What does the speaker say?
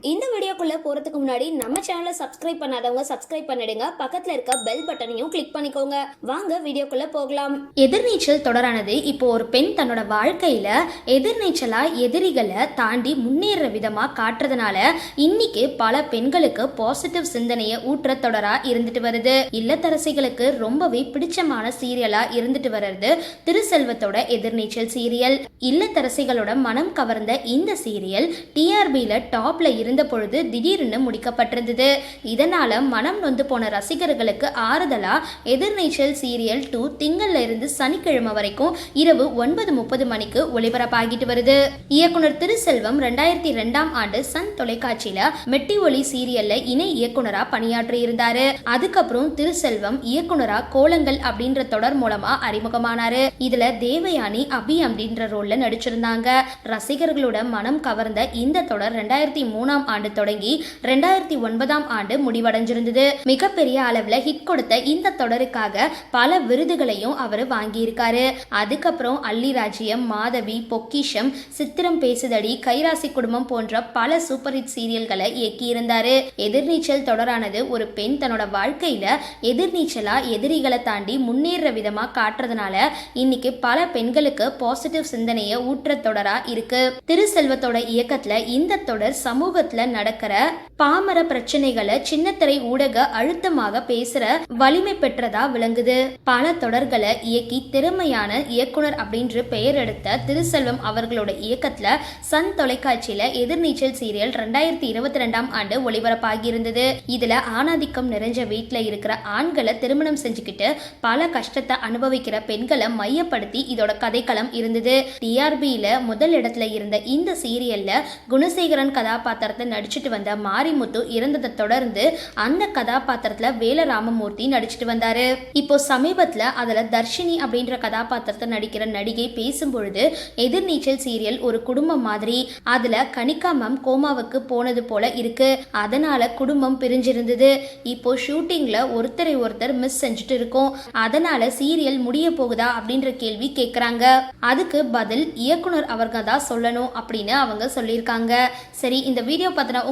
இந்த வீடியோக்குள்ளே போறதுக்கு முன்னாடி நம்ம சேனலை சப்ஸ்கிரைப் பண்ணாதவங்க சப்ஸ்கிரைப் பண்ணிடுங்க. பக்கத்தில் இருக்க பெல் பட்டனையும் கிளிக் பண்ணிக்கோங்க. வாங்க வீடியோக்குள்ளே போகலாம். எதிர்நீச்சல் தொடரானது இப்போ ஒரு பெண் தன்னோட வாழ்க்கையில் எதிர்நீச்சலாக எதிரிகளை தாண்டி முன்னேற விதமாக காட்டுறதுனால இன்னைக்கு பல பெண்களுக்கு பாசிட்டிவ் சிந்தனையை ஊற்ற தொடராக இருந்துட்டு வருது. இல்லத்தரசிகளுக்கு ரொம்பவே பிடிச்சமான சீரியலாக இருந்துட்டு வர்றது திருசெல்வத்தோட எதிர்நீச்சல் சீரியல் இல்லத்தரசிகளோட மனம் கவர்ந்த இந்த சீரியல் டிஆர்பியில் டாப்பில் இருந்த பொழுது திடீர்னு முடிக்கப்பட்டிருந்தது. இதனால மனம் நொந்து போன ரசிகர்களுக்கு ஆறுதலா? எதிர்நீச்சல் சீரியல் டூ திங்கள்ல இருந்து சனிக்கிழமை வரைக்கும் இரவு ஒன்பது முப்பது மணிக்கு ஒளிபரப்பாகிட்டு வருது. இயக்குனர் திருசெல்வம் ரெண்டாயிரத்தி ரெண்டாம் ஆண்டு சன் தொலைக்காட்சியில மெட்டி ஒளி சீரியல்ல இணை இயக்குனரா பணியாற்றி இருந்தாரு அதுக்கப்புறம் திருசெல்வம் இயக்குனரா கோலங்கள் அப்படின்ற தொடர் மூலமா அறிமுகமானாரு. இதுல தேவயானி அபி அப்படின்ற ரோல்ல நடிச்சிருந்தாங்க. ரசிகர்களோட மனம் கவர்ந்த இந்த தொடர் ரெண்டாயிரத்தி மூணாம் ஆண்டு தொடங்கி ரெண்டாயிரத்தி ஒன்பதாம் ஆண்டு முடிவடைஞ்சிருந்தது. மிகப்பெரிய அளவுல ஹிட் கொடுத்த இந்த தொடருக்காக பல விருதுகளையும் அவர் வாங்கியிருக்காரு. அதுக்கப்புறம் அள்ளி ராஜ்யம் மாதவி பொக்கிஷம் சித்திரம் பேசுதடி கைராசி குடும்பம் போன்ற பல சூப்பர் ஹிட் சீரியல்களை இயக்கியிருந்தாரு. எதிர்நீச்சல் தொடரானது ஒரு பெண் தன்னோட வாழ்க்கையில எதிர்நீச்சலா எதிரிகளை தாண்டி முன்னேற விதமா காட்டுறதுனால இன்னைக்கு பல பெண்களுக்கு பாசிட்டிவ் சிந்தனையை ஊற்ற தொடரா இருக்கு. திருசெல்வத்தோட இயக்கத்துல இந்த தொடர் சமூகத்துல நடக்கிற பாமர பிரச்சனைகளை சின்னத்திரை ஊடக அழுத்தமாக பேசுற வலிமை பெற்றதா விளங்குது. பல தொடர்களை இயக்கி திறமையான இயக்குனர் அப்படின்ற பெயர் எடுத்த திருசெல்வம் அவர்களோட இயக்கத்துல சன் தொலைக்காட்சியில எதிர்நீச்சல் சீரியல் ரெண்டாயிரத்தி இருபத்தி ரெண்டாம் ஆண்டு ஒளிபரப்பாகி இருந்தது இதுல ஆணாதிக்கம் நிறைஞ்ச வீட்டுல இருக்கிற ஆண்களை திருமணம் செஞ்சுக்கிட்டு பல கஷ்டத்தை அனுபவிக்கிற பெண்களை மையப்படுத்தி இதோட கதைக்களம் இருந்தது. டிஆர்பியில முதல் இடத்துல இருந்த இந்த சீரியல்ல குணசேகரன் கதாபாத்திரத்தை நடிச்சுட்டு வந்த மாரிமுத்து இறந்ததை தொடர்ந்து அந்த கதாபாத்திரத்துல வேல ராமமூர்த்தி நடிச்சிட்டு வந்தாரு. இப்போ சமீபத்துல அதுல தர்ஷினி அப்படின்ற கதாபாத்திரத்தை நடிக்கிற நடிகை பேசும்பொழுது எதிர்நீச்சல் சீரியல் ஒரு குடும்பம் மாதிரி. அதுல கனிகா மேம் கோமாவுக்கு போனது போல இருக்கு. அதனால குடும்பம் பிரிஞ்சிருந்தது. இப்போ ஷூட்டிங்ல ஒருத்தரை ஒருத்தர் மிஸ் செஞ்சுட்டு இருக்கோம். அதனால சீரியல் முடிய போகுதா அப்படின்ற கேள்வி கேட்குறாங்க அதுக்கு பதில் இயக்குனர் அவர்கள் தான் சொல்லணும் அப்படின்னு அவங்க சொல்லியிருக்காங்க. சரி இந்த வீடியோ பத்தின